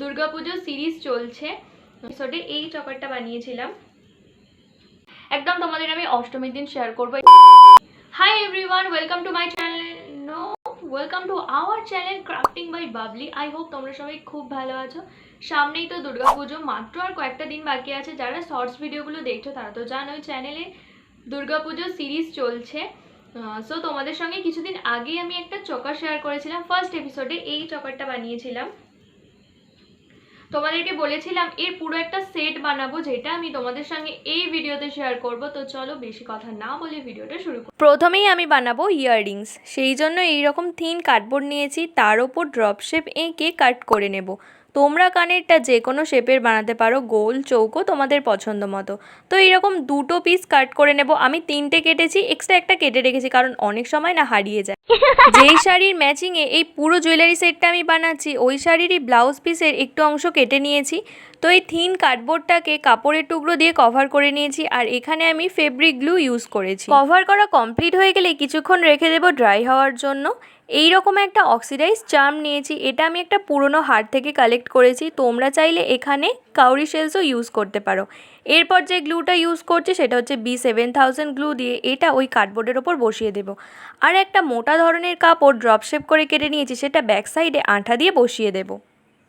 Durga Puja series চলছে। এপিসোডে এই চকারটা বানিয়েছিলাম। একদম তোমাদের আমি অষ্টমীর দিন শেয়ার করব। Hi everyone welcome to my channel no welcome to our channel crafting by Babli I hope তোমরা সবাই খুব ভালো আছো। সামনেই তো দুর্গাপুজো, মাত্র আর কয়েকটা দিন বাকি আছে। যারা শর্টস ভিডিওগুলো দেখছ, তারা তো জানোই চ্যানেলে দুর্গাপুজো সিরিজ চলছে। সো তোমাদের সঙ্গে কিছুদিন আগেই আমি একটা চকার শেয়ার করেছিলাম। ফার্স্ট এপিসোডে এই চকারটা বানিয়েছিলাম। তোমাদেরকে বলেছিলাম, এর পুরো একটা সেট বানাবো যেটা আমি তোমাদের সঙ্গে এই ভিডিওতে শেয়ার করব। তো চলো বেশি কথা না বলে ভিডিওটা শুরু করি। প্রথমেই আমি বানাবো ইয়াররিংস সেই জন্য এইরকম থিন কার্ডবোর্ড নিয়েছি, তার ওপর ড্রপ শেপ এঁকে কাট করে নেব। তোমরা কানেরটা যে কোনো শেপের বানাতে পারো গোল চৌকো তোমাদের পছন্দ মতো। তো এইরকম দুটো পিস কাট করে নেব। আমি তিনটে কেটেছি এক্সট্রা একটা কেটে রেখেছি কারণ অনেক সময় না হারিয়ে যায়। যেই শাড়ির ম্যাচিংয়ে এই পুরো জুয়েলারি সেটটা আমি বানাচ্ছি ওই শাড়িরই ব্লাউজ পিসের একটু অংশ কেটে নিয়েছি। তো এই থিন কার্ডবোর্ডটাকে কাপড়ের টুকরো দিয়ে কভার করে নিয়েছি আর এখানে আমি ফেব্রিক গ্লু ইউজ করেছি। কভার করা কমপ্লিট হয়ে গেলে কিছুক্ষণ রেখে দেবো ড্রাই হওয়ার জন্য। এই রকম একটা অক্সিডাইজ চার্ম নিয়েছি, এটা আমি একটা পুরনো হাট থেকে কালেক্ট করেছি, তোমরা চাইলে এখানে কাউরি শেলসও ইউজ করতে পারো। এরপর যে গ্লুটা ইউজ করছি সেটা হচ্ছে বি সেভেন গ্লু দিয়ে এটা ওই কার্ডবোর্ডের ওপর বসিয়ে দেবো। আর একটা মোটা ধরনের কাপড় ড্রপ শেপ করে কেটে নিয়েছি, সেটা ব্যাক সাইডে আঠা দিয়ে বসিয়ে দেবো।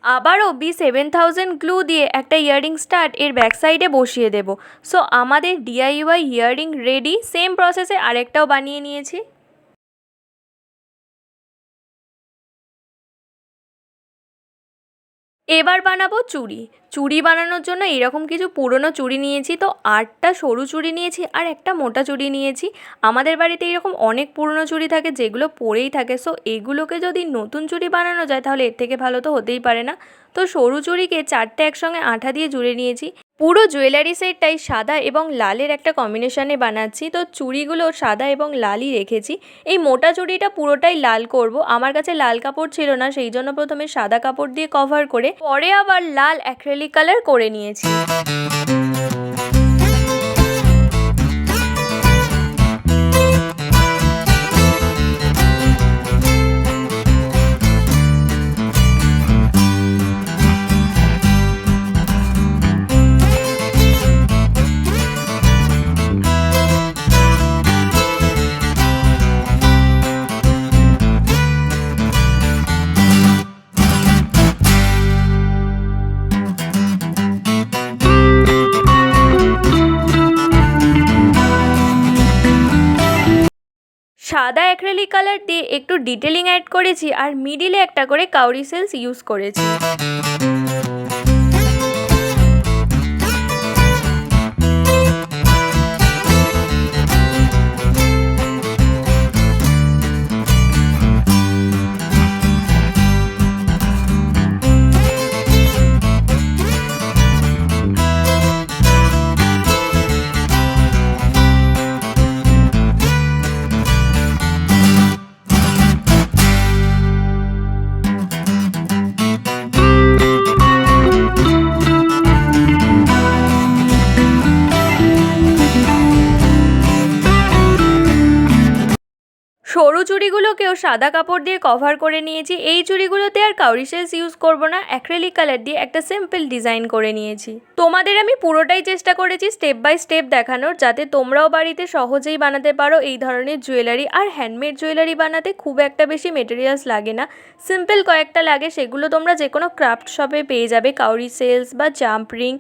আবারও বি সেভেন থাউজেন্ড গ্লু দিয়ে একটা ইয়াররিং স্টার্ট এর ব্যাক সাইডে বসিয়ে দেব। সো আমাদের ডিআইওয়াই ইয়াররিং রেডি সেম প্রসেসে আরেকটাও বানিয়ে নিয়েছি। এবার বানাবো চুড়ি। চুড়ি বানানোর জন্য এরকম কিছু পুরনো চুড়ি নিয়েছি তো, আটটা সরু চুড়ি নিয়েছি আর একটা মোটা চুড়ি নিয়েছি। আমাদের বাড়িতে এরকম অনেক পুরনো চুড়ি থাকে যেগুলো পরেই থাকে সো এগুলোকে যদি নতুন চুড়ি বানানো যায় তাহলে এর থেকে ভালো তো হতেই পারে না। তো সরু চুড়িকে চারটে একসঙ্গে আঠা দিয়ে জুড়ে নিয়েছি পুরো জুয়েলারি সেটটাই সাদা এবং লালের একটা কম্বিনেশনে বানাচ্ছি। তো চুড়িগুলো সাদা এবং লালই রেখেছি। এই মোটা চুড়িটা পুরোটাই লাল করব। আমার কাছে লাল কাপড় ছিল না, সেই জন্য প্রথমে সাদা কাপড় দিয়ে কভার করে, পরে আবার লাল অ্যাক্রেলিক কালার করে নিয়েছি। সাদা অ্যাক্রেলিক কালার দিয়ে একটু ডিটেলিং অ্যাড করেছি আর মিডিলে একটা করে কাউরি সেলস ইউজ করেছি। সরু চুড়িগুলোকেও সাদা কাপড় দিয়ে কভার করে নিয়েছি। এই চুড়িগুলোতে আর কাউরি শেলস ইউজ করব না। অ্যাক্রেলিক কালার দিয়ে একটা সিম্পল ডিজাইন করে নিয়েছি। তোমাদের আমি পুরোটাই চেষ্টা করেছি স্টেপ বাই স্টেপ দেখানোর, যাতে তোমরাও বাড়িতে সহজেই বানাতে পারো এই ধরনের জুয়েলারি আর হ্যান্ডমেড জুয়েলারি বানাতে খুব একটা বেশি মেটেরিয়ালস লাগে না। সিম্পল কয়েকটা লাগে, সেগুলো তোমরা যে কোনো ক্রাফট শপে পেয়ে যাবে, কাউরি সেলস বা জাম্প রিং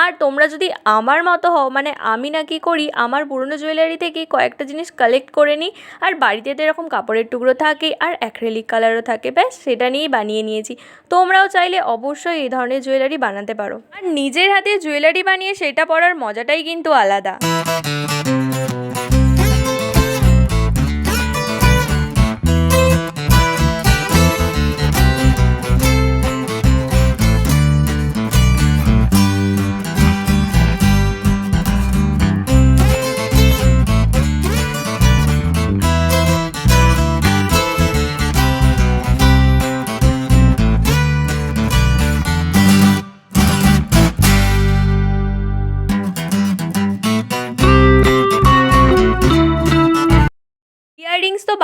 আর তোমরা যদি আমার মতো হও মানে আমি না কি করি, আমার পুরনো জুয়েলারি থেকে কয়েকটা জিনিস কালেক্ট করে নিই। আর বাড়িতে তো এরকম কাপড়ের টুকরো থাকে আর অ্যাক্রেলিক কালারও থাকে, ব্যাস সেটা নিয়েই বানিয়ে নিয়েছি। তোমরাও চাইলে অবশ্যই এই ধরনের জুয়েলারি বানাতে পারো। আর নিজের হাতে জুয়েলারি বানিয়ে সেটা পরার মজাটাই কিন্তু আলাদা।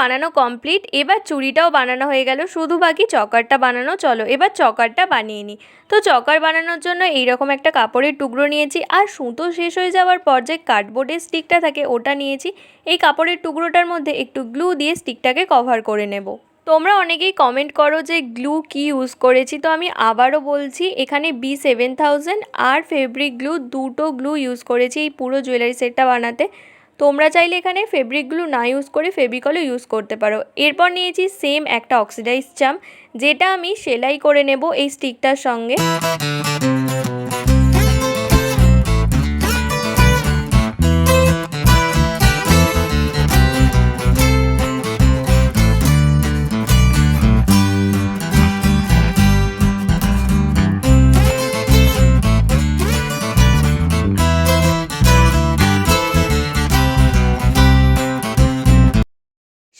বানানো কমপ্লিট এবার চুড়িটাও বানানো হয়ে গেল। শুধু বাকি চকারটা বানানো, চলো এবার চকারটা বানিয়ে নিই তো চকার বানানোর জন্য এইরকম একটা কাপড়ের টুকরো নিয়েছি, আর সুতো শেষ হয়ে যাওয়ার পর যে কার্ডবোর্ডের স্টিকটা থাকে ওটা নিয়েছি। এই কাপড়ের টুকরোটার মধ্যে একটু গ্লু দিয়ে স্টিকটাকে কভার করে নেব। তোমরা অনেকেই কমেন্ট করো যে গ্লু কি ইউজ করেছি? তো আমি আবারও বলছি, এখানে বি সেভেন থাউজেন্ড আর ফেব্রিক গ্লু দুটো গ্লু ইউজ করেছি এই পুরো জুয়েলারি সেটটা বানাতে। তোমরা চাইলে এখানে ফেব্রিকগুলো না ইউজ করে ফেব্রিকলও ইউজ করতে পারো। এরপর নিয়েছি সেম একটা অক্সিডাইজ চাম যেটা আমি সেলাই করে নেব এই স্টিকটার সঙ্গে।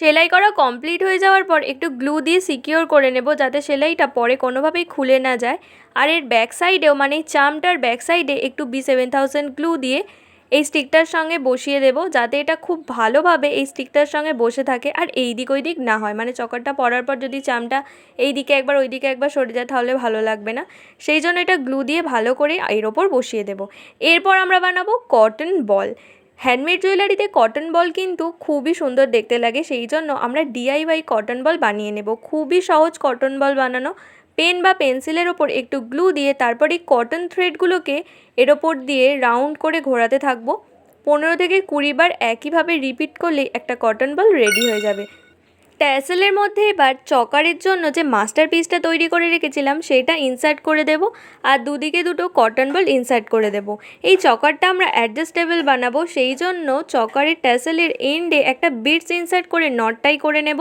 সেলাই করা কমপ্লিট হয়ে যাওয়ার পর একটু গ্লু দিয়ে সিকিওর করে নেব যাতে সেলাইটা পরে কোনোভাবেই খুলে না যায়। আর এর ব্যাক সাইডেও মানে চামটার ব্যাক সাইডে একটু বি সেভেন গ্লু দিয়ে এই স্টিকটার সঙ্গে বসিয়ে দেব যাতে এটা খুব ভালোভাবে এই স্টিকটার সঙ্গে বসে থাকে আর এই দিক ওই দিক না হয়। মানে চকারটা পরার পর যদি চামটা এই দিকে একবার ওই দিকে একবার সরে যায় তাহলে ভালো লাগবে না। সেই জন্য এটা গ্লু দিয়ে ভালো করে এর ওপর বসিয়ে দেব। এরপর আমরা বানাবো কটন বল হ্যান্ডমেড জুয়েলারিতে কটন বল কিন্তু খুবই সুন্দর দেখতে লাগে, সেই জন্য আমরা ডিআইওয়াই কটন বল বানিয়ে নেব। খুবই সহজ কটন বল বানানো। পেন বা পেন্সিলের ওপর একটু গ্লু দিয়ে তারপরে কটন থ্রেডগুলোকে এর ওপর দিয়ে রাউন্ড করে ঘোরাতে থাকব। পনেরো থেকে কুড়ি বার একইভাবে রিপিট করলেই একটা কটন বল রেডি হয়ে যাবে। ট্যাসেলের মধ্যে এবার চকারের জন্য যে মাস্টার পিসটা তৈরি করে রেখেছিলাম, সেটা ইনসার্ট করে দেব আর দুদিকে দুটো কটন বল ইনসার্ট করে দেব। এই চকারটা আমরা অ্যাডজাস্টেবল বানাবো, সেই জন্য চকারের ট্যাসেলের এন্ডে একটা বিটস ইনসার্ট করে নটটাই করে নেব।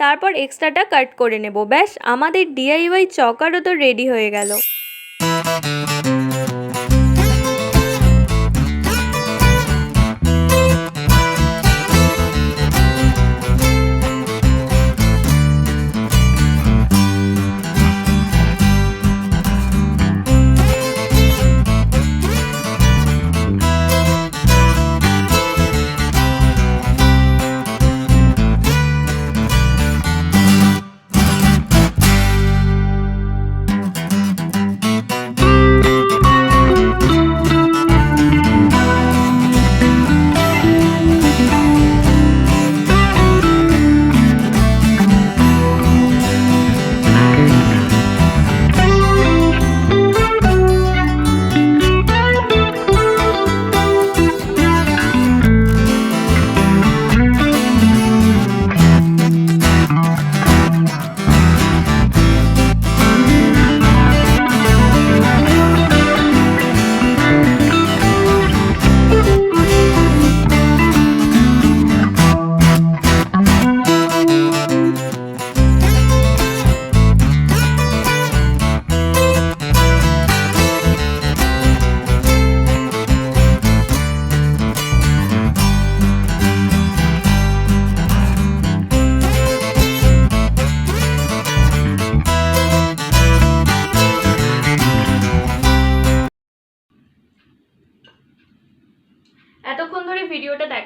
তারপর এক্সট্রাটা কাট করে নেব। ব্যাস, আমাদের ডিআইওয়াই চকারও তো রেডি হয়ে গেল।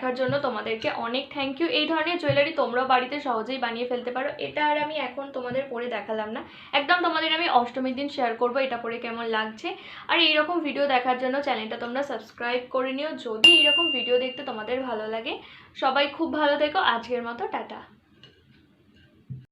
দেখার জন্য তোমাদেরকে অনেক থ্যাংক ইউ এই ধরনের জুয়েলারি তোমরাও বাড়িতে সহজেই বানিয়ে ফেলতে পারো। এটা আর আমি এখন তোমাদের পরে দেখালাম না। একদম তোমাদের আমি অষ্টমীর দিন শেয়ার করব, এটা পরে কেমন লাগছে। আর এইরকম ভিডিও দেখার জন্য চ্যানেলটা তোমরা সাবস্ক্রাইব করে নিও। যদি এইরকম ভিডিও দেখতে তোমাদের ভালো লাগে, সবাই খুব ভালো থেকো। আজকের মতো, টাটা।